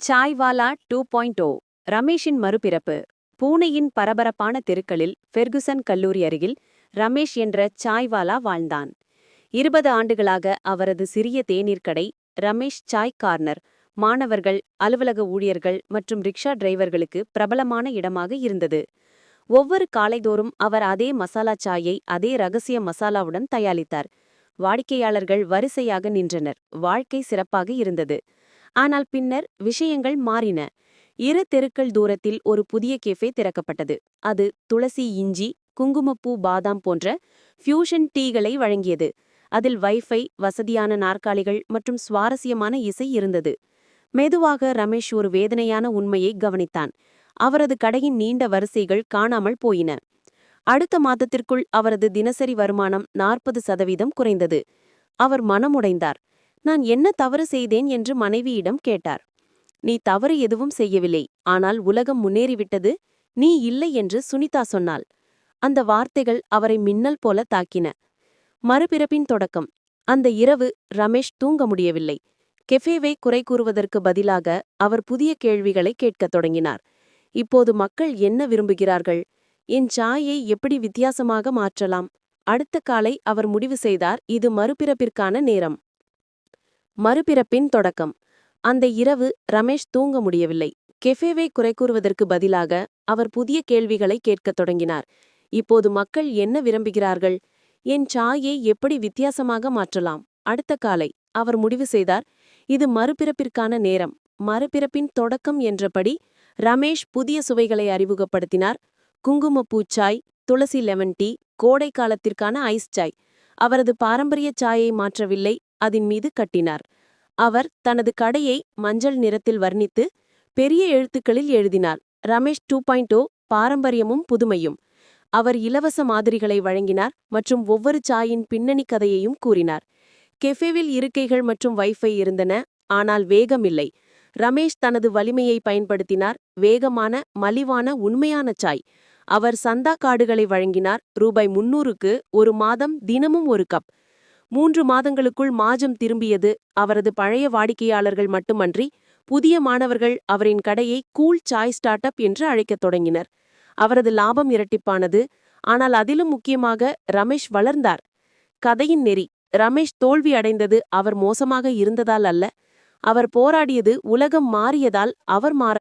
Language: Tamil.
சாய்வாலா டூ பாயிண்ட் ஓ ரமேஷின் மறுபிறப்பு. பூனேயின் பரபரப்பான தெருக்களில் ஃபெர்குசன் கல்லூரி அருகில் ரமேஷ் என்ற சாய்வாலா வாழ்ந்தான். இருபது ஆண்டுகளாக அவரது சிறிய தேநீர் கடை ரமேஷ் சாய் கார்னர் மாணவர்கள் அலுவலக ஊழியர்கள் மற்றும் ரிக்ஷா டிரைவர்களுக்கு பிரபலமான இடமாக இருந்தது. ஒவ்வொரு காலைதோறும் அவர் அதே மசாலா சாயை அதே ரகசிய மசாலாவுடன் தயாரித்தார். வாடிக்கையாளர்கள் வரிசையாக நின்றனர். வாழ்க்கை சிறப்பாக இருந்தது. ஆனால் பின்னர் விஷயங்கள் மாறின. இரு தெருக்கள் தூரத்தில் ஒரு புதிய கேஃபே திறக்கப்பட்டது. அது துளசி இஞ்சி குங்குமப்பூ பாதாம் போன்ற ஃபியூஷன் டீகளை வழங்கியது. அதில் வைஃபை வசதியான நாற்காலிகள் மற்றும் சுவாரஸ்யமான இசை இருந்தது. மெதுவாக ரமேஷ் ஒரு வேதனையான உண்மையை கவனித்தான். அவரது கடையின் நீண்ட வரிசைகள் காணாமல் போயின. அடுத்த மாதத்திற்குள் அவரது தினசரி வருமானம் நாற்பது சதவீதம் குறைந்தது. அவர் மனமுடைந்தார். நான் என்ன தவறு செய்தேன் என்று மனைவியிடம் கேட்டார். நீ தவறு எதுவும் செய்யவில்லை ஆனால் உலகம் முன்னேறிவிட்டது நீ இல்லை என்று சுனிதா சொன்னாள். அந்த வார்த்தைகள் அவரை மின்னல் போல தாக்கின. மறுபிறப்பின் தொடக்கம். அந்த இரவு ரமேஷ் தூங்க முடியவில்லை. கெஃபேவை குறை கூறுவதற்கு பதிலாக அவர் புதிய கேள்விகளை கேட்கத் தொடங்கினார். இப்போது மக்கள் என்ன விரும்புகிறார்கள்? என் சாயை எப்படி வித்தியாசமாக மாற்றலாம்? அடுத்த காலை அவர் முடிவு செய்தார் இது மறுபிறப்பிற்கான நேரம். மறுபிறப்பின் தொடக்கம். அந்த இரவு ரமேஷ் தூங்க முடியவில்லை. கெஃபேவை குறை கூறுவதற்கு பதிலாக அவர் புதிய கேள்விகளை கேட்கத் தொடங்கினார். இப்போது மக்கள் என்ன விரும்புகிறார்கள்? என் சாயை எப்படி வித்தியாசமாக மாற்றலாம்? அடுத்த காலை அவர் முடிவு செய்தார். இது மறுபிறப்பிற்கான நேரம். மறுபிறப்பின் தொடக்கம் என்றபடி ரமேஷ் புதிய சுவைகளை அறிமுகப்படுத்தினார். குங்குமப்பூ சாய் துளசி லெமன் டீ கோடை காலத்திற்கான ஐஸ் சாய். அவரது பாரம்பரிய சாயை மாற்றவில்லை. அதன் மீது கட்டினார். அவர் தனது கடையை மஞ்சள் நிறத்தில் வர்ணித்து பெரிய எழுத்துக்களில் எழுதினார். ரமேஷ் டூ பாயிண்ட் ஓ பாரம்பரியமும் புதுமையும். அவர் இலவச மாதிரிகளை வழங்கினார் மற்றும் ஒவ்வொரு சாயின் பின்னணி கதையையும் கூறினார். கெஃபேவில் இருக்கைகள் மற்றும் வைஃபை இருந்தன ஆனால் வேகமில்லை. ரமேஷ் தனது வலிமையை பயன்படுத்தினார். வேகமான மலிவான உண்மையான சாய். அவர் சந்தா கார்டுகளை வழங்கினார். ரூபாய் முன்னூறுக்கு ஒரு மாதம் தினமும் ஒரு கப். மூன்று மாதங்களுக்குள் மாஜம் திரும்பியது அவரது பழைய வாடிக்கையாளர்கள் மட்டுமன்றி புதிய மாணவர்கள் அவரின் கடையை கூல் சாய் ஸ்டார்ட் அப் என்று அழைக்கத் தொடங்கினர். அவரது லாபம் இரட்டிப்பானது. ஆனால் அதிலும் முக்கியமாக ரமேஷ் வளர்ந்தார். கதையின் நெறி. ரமேஷ் தோல்வி அடைந்தது அவர் மோசமாக இருந்ததால் அல்ல. அவர் போராடியது உலகம் மாறியதால் அவர் மாற